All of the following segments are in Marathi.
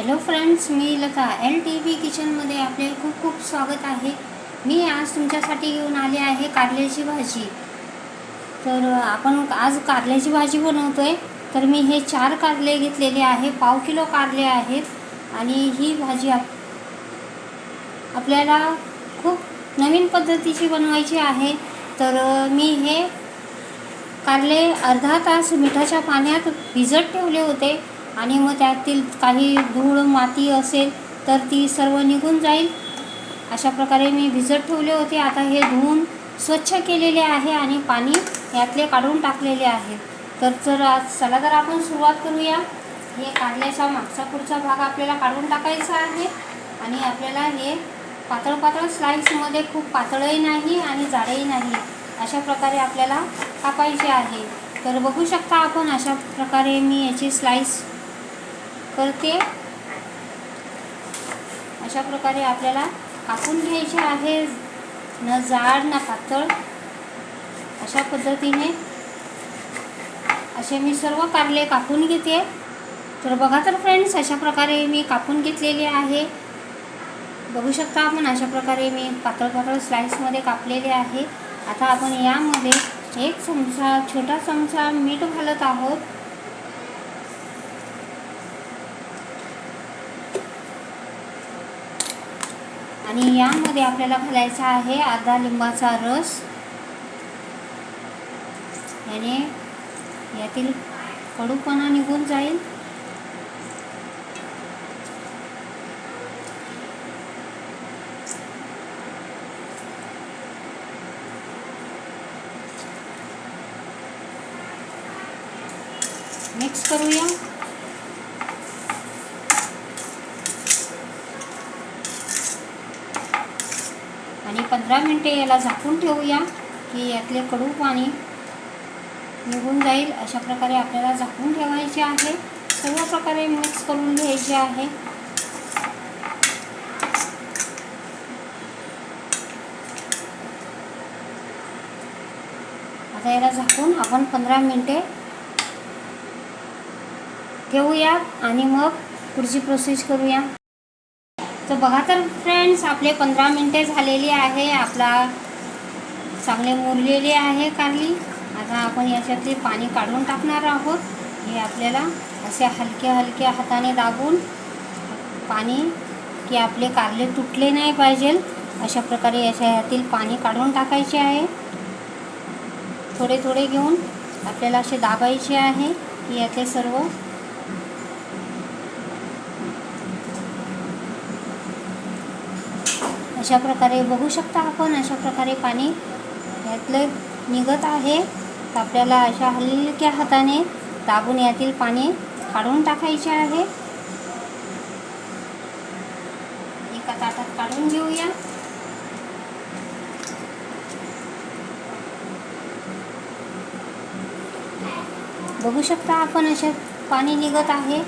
हॅलो फ्रेंड्स मी लता. एल टी व्ही किचनमध्ये आपले खूप खूप स्वागत आहे. मी आज तुमच्यासाठी घेऊन आले आहे कारल्याची भाजी. तर आपण आज कारल्याची भाजी बनवतो आहे तर मी हे चार कारले घेतलेले आहे. पाव किलो कारले आहेत. आणि ही भाजी आप आपल्याला खूप नवीन पद्धतीची बनवायची आहे. तर मी हे कारले अर्धा तास मिठाच्या पाण्यात भिजत ठेवले होते. आणि मग त्यातील काही धूळ माती असेल तर ती सर्व निघून जाईल. अशा प्रकारे मी भिजत ठेवले होते. आता हे धुवून स्वच्छ केलेले आहे आणि पाणी यातले काढून टाकलेले आहे. तर जर आज चला तर आपण सुरुवात करूया. हे काढल्याचा मागचा पुढचा भाग आपल्याला काढून टाकायचा आहे. आणि आपल्याला हे पातळ पातळ स्लाईसमध्ये खूप पातळही नाही आणि जाडही नाही अशा प्रकारे आपल्याला कापायचे आहे. तर बघू शकता आपण अशा प्रकारे मी याची स्लाईस करते. अशा प्रकारे आपल्याला कापून घ्यायचे आहे. न जाड ना पातळ. अशा पद्धतीने असे मी सर्व कारले कापून घेते. तर बघा तर फ्रेंड्स अशा प्रकारे मी कापून घेतलेले आहे. बघू शकता आपण अशा प्रकारे मी पातळ पातळ स्लाईसमध्ये कापलेले आहे. आता आपण यामध्ये एक चमचा छोटा चमचा मीठ घालत आहोत. आणि यामध्ये आपल्याला घालायचा आहे अर्धा लिंबाचा रस. याने यातील कडूपणा निघून जाईल. मिक्स करूया. आणि पंधरा मिनटे याला झाकून ठेवूया की यातले कडू पाणी निघून जाईल. अशा प्रकारे आपल्याला झाकून ठेवायचे आहे. सर्व प्रकारे मिक्स करून घ्यायचे आहे. आता याला झाकून आपण पंधरा मिनटे ठेवूया आणि मग पुढची प्रोसेस करूया. तर बघा तर फ्रेंड्स आपले पंधरा मिनटे झालेली आहे. आपला चांगले मुरलेले आहे कारली आता आपण याच्यातले पाणी काढून टाकणार आहोत. हे आपल्याला असे हलक्या हलक्या हाताने दाबून पाणी की आपले कारले तुटले नाही पाहिजे. अशा प्रकारे याच्या ह्यातील पाणी काढून टाकायचे आहे. थोडे थोडे घेऊन आपल्याला असे दाबायचे आहे की यातले सर्व अशा प्रकारे बघू शकता आपण अशा प्रकारे पाणी यातलं निघत आहे. तर आपल्याला अशा हलक्या हाताने दाबून यातील पाणी काढून टाकायचे आहे. एका ताटात काढून घेऊया. बघू शकता आपण असे पाणी निघत आहे.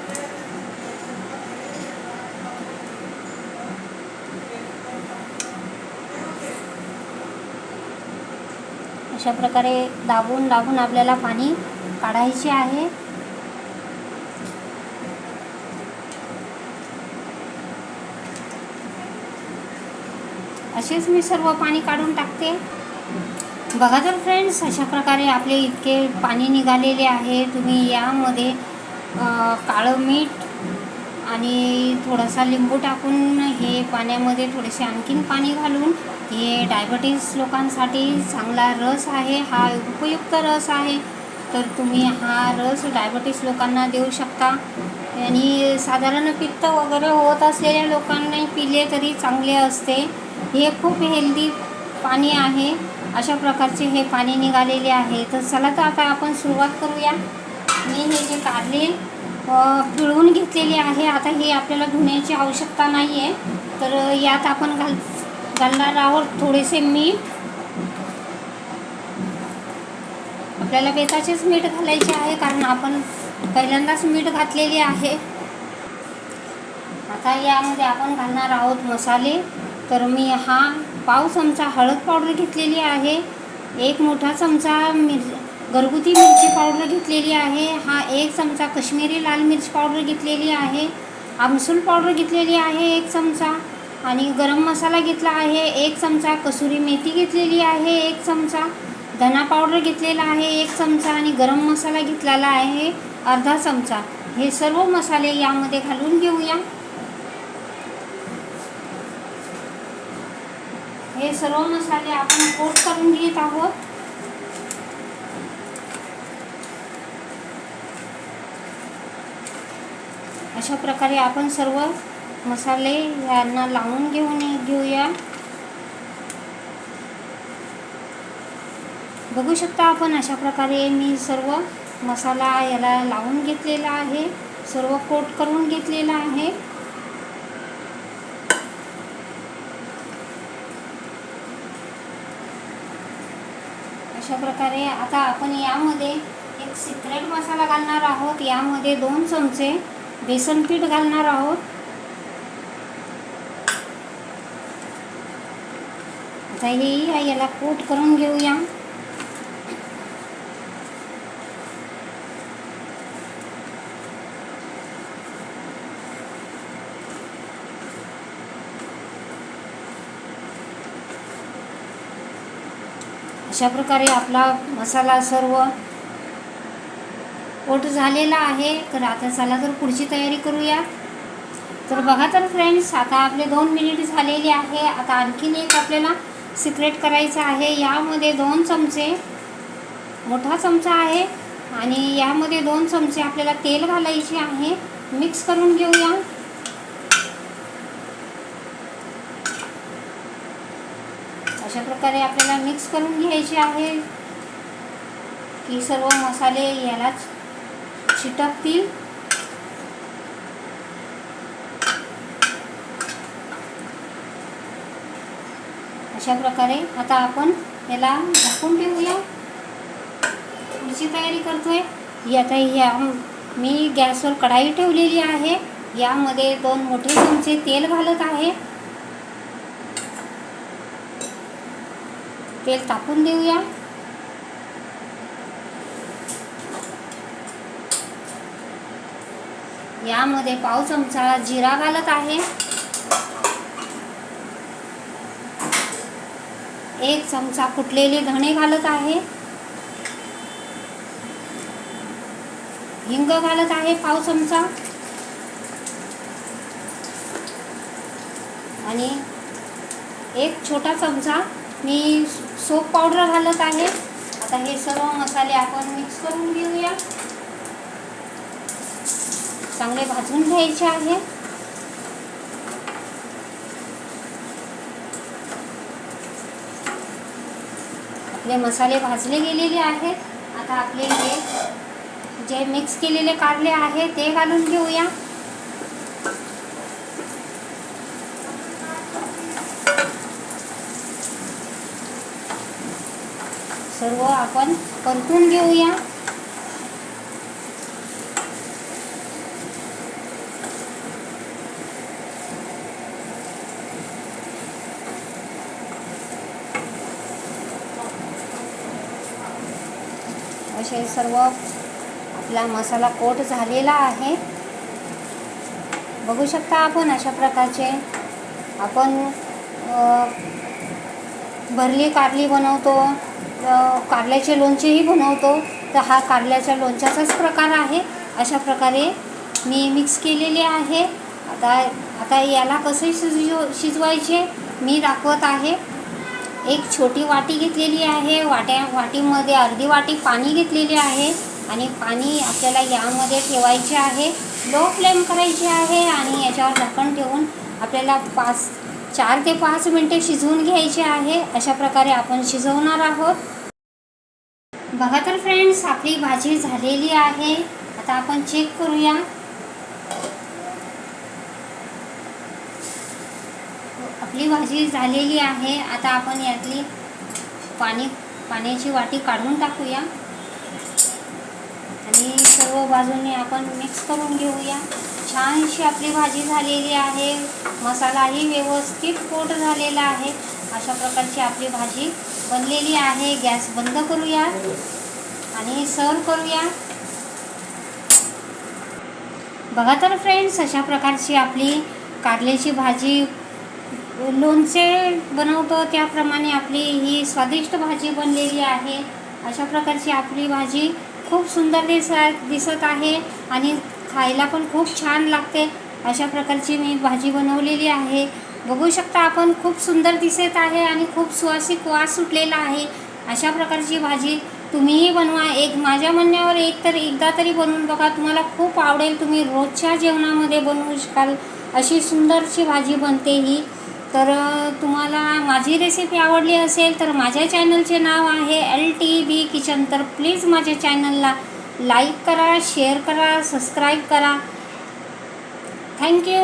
अशा प्रकारे दाबून दाबून आपल्याला पाणी काढायचे आहे. असेच मी सर्व पाणी काढून टाकते. बघा तर फ्रेंड्स अशा प्रकारे आपले इतके पाणी निघालेले आहे. तुम्ही यामध्ये काळं मीठ आणि थोडासा लिंबू टाकून हे पाण्यामध्ये थोडेसे आणखीन पाणी घालून हे डायबेटीस लोकांसाठी चांगला रस आहे हा उपयुक्त रस आहे. तर तुम्ही हा रस डायबेटीस लोकांना देऊ शकता. आणि साधारण पित्त वगैरे होत असलेल्या लोकांनी पिले तरी चांगले असते. हे खूप हेल्दी पाणी आहे. अशा प्रकारचे हे पाणी निघालेले आहे. तर चला तर आता आपण सुरुवात करूया. मी हे जे काढले पिळवून घेतलेली आहे. आता हे आपल्याला धुण्याची आवश्यकता नाही आहे तर यात आपण घाल घालणार आहोत थोडेसे मीठ. आपल्याला बेताचेच मीठ घालायचे आहे कारण आपण पहिल्यांदाच मीठ घातलेले आहे. आता यामध्ये आपण घालणार आहोत मसाले. तर मी हा पाव चमचा हळद पावडर घेतलेली आहे. एक मोठा चमचा मिर घरगुती मिरची पावडर घेतलेली आहे. हा एक चमचा कश्मीरी लाल मिरची पावडर घेतलेली आहे. आमसूल पावडर घेतलेली आहे एक चमचा. आणि गरम मसाला घेतला आहे एक चमचा. कसुरी मेथी घेतलेली आहे एक चमचा. धना पावडर घेतलेला आहे एक चमचा. आणि गरम मसाला घेतलेला आहे अर्धा चमचा. हे सर्व मसाले यामध्ये घालून घेऊया. हे सर्व मसाले आपण कोट करून घेत आहोत. अशा प्रकारे आपण सर्व मसाले यांना लावून घेऊन घेऊया. बघू शकता आपण अशा प्रकारे मी सर्व मसाला याला लावून घेतलेला आहे. सर्व कोट करून घेतलेला आहे. अशा प्रकारे आता आपण यामध्ये एक सिक्रेट मसाला घालणार आहोत. यामध्ये दोन चमचे बेसन पीठ घालणार आहोत. आता हे याला कोट करून घेऊया. अशा प्रकारे आपला मसाला सर्व ओट झालेला आहे तर आता चला तर पुढची तयारी करूया. तर बघा तर फ्रेंड्स आता आपले दोन मिनिट झालेले आहे. आता आणखीन एक आपल्याला सिक्रेट करायचं आहे. यामध्ये दोन चमचे मोठा चमचा आहे आणि यामध्ये दोन चमचे आपल्याला तेल घालायचे आहे. मिक्स करून घेऊया. अशा प्रकारे आपल्याला मिक्स करून घ्यायचे आहे. की सर्व मसाले यालाच चिटकतील अशा प्रकारे आता आपण याला झाकून ठेवूया. पुढची तयारी करतोय. ही आता ह्या मी गॅसवर कढाई ठेवलेली आहे. यामध्ये दोन मोठे चमचे तेल घालत आहे. तेल तापून देऊया. यामध्ये पाव चमचा जिरा घालत आहे. एक चमचा कुटलेले धणे घालत आहे. हिंग घालत आहे पाव चमचा आणि एक छोटा चमचा मी सोप पावडर घालत आहे. आता हे सर्व मसाले आपण मिक्स करून घेऊया. चांगले भाजून घ्यायचे आहे. आपले मसाले भाजले गेलेले आहेत. आता आपले हे जे मिक्स केलेले कारले आहे ते घालून घेऊया. सर्व आपण परतून घेऊया. असे सर्व आपला मसाला कोट झालेला आहे. बघू शकता आपण अशा प्रकारचे. आपण भरली कारली बनवतो. कारल्याचे लोणचेही बनवतो. तर हा कारल्याच्या लोणच्याचाच प्रकार आहे. अशा प्रकारे मी मिक्स केलेले आहे. आता आता याला कसे शिजव शिजवायचे मी दाखवत आहे. एक छोटी वाटी घेतलेली आहे. वाट्या वाटीमध्ये अर्धी वाटी पाणी घेतलेली आहे आणि पाणी आपल्याला यामध्ये ठेवायचे आहे. लो फ्लेम करायची आहे आणि याच्यावर झाकण ठेवून आपल्याला पाच चार ते पाच मिनटे शिजवून घ्यायचे आहे. अशा प्रकारे आपण शिजवणार आहोत. बघा तर फ्रेंड्स आपली भाजी झालेली आहे. आता आपण चेक करूया. आपली भाजी झालेली आहे. आता आपण यातली पाणी पाण्याची वाटी काढून टाकूया. आणि सर्व बाजूने आपण मिक्स करून घेऊया. छानशी आपली भाजी झालेली आहे. मसालाही व्यवस्थित कोट झालेला आहे. अशा प्रकारची आपली भाजी बनलेली आहे. गॅस बंद करूया आणि सर्व करूया. बघा तर फ्रेंड्स अशा प्रकारची आपली कारल्याची भाजी लोणचे बनवतो त्याप्रमाणे आपली ही स्वादिष्ट भाजी बनलेली आहे. अशा प्रकारची आपली भाजी खूप सुंदर दिस दिसत आहे आणि खायला पण खूप छान लागते. अशा प्रकारची मी भाजी बनवलेली आहे. बघू शकता आपण खूप सुंदर दिसत आहे आणि खूप सुवासिक वास सुटलेला आहे. अशा प्रकारची भाजी तुम्हीही बनवा. एक माझ्या म्हणण्यावर एक तर एकदा तरी बनवून बघा. तुम्हाला खूप आवडेल. तुम्ही रोजच्या जेवणामध्ये बनवू शकाल. अशी सुंदरशी भाजी बनते ही. तर तुम्हाला माझी रेसिपी आवडली असेल तर माझ्या चॅनलचे नाव आहे एल टी बी किचन तर प्लीज माझ्या चॅनलला लाईक करा शेअर करा सबस्क्राईब करा. थँक्यू